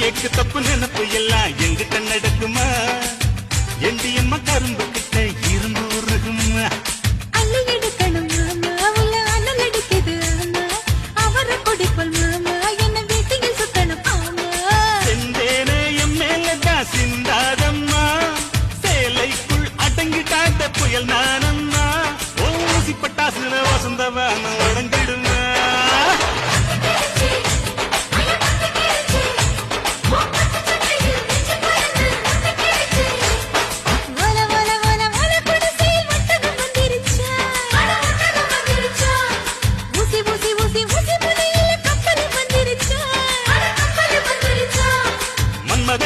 ஏக்கு தப்பு நினப்பு எல்லாம் எங்கிட்ட நடக்குமா? எந்த என்ம கரும்பு கிட்ட இருந்து உருகுமா புயல் நானம்மா. ஓசி பட்டாசு வசந்தவன் உடங்கிடுமா What's it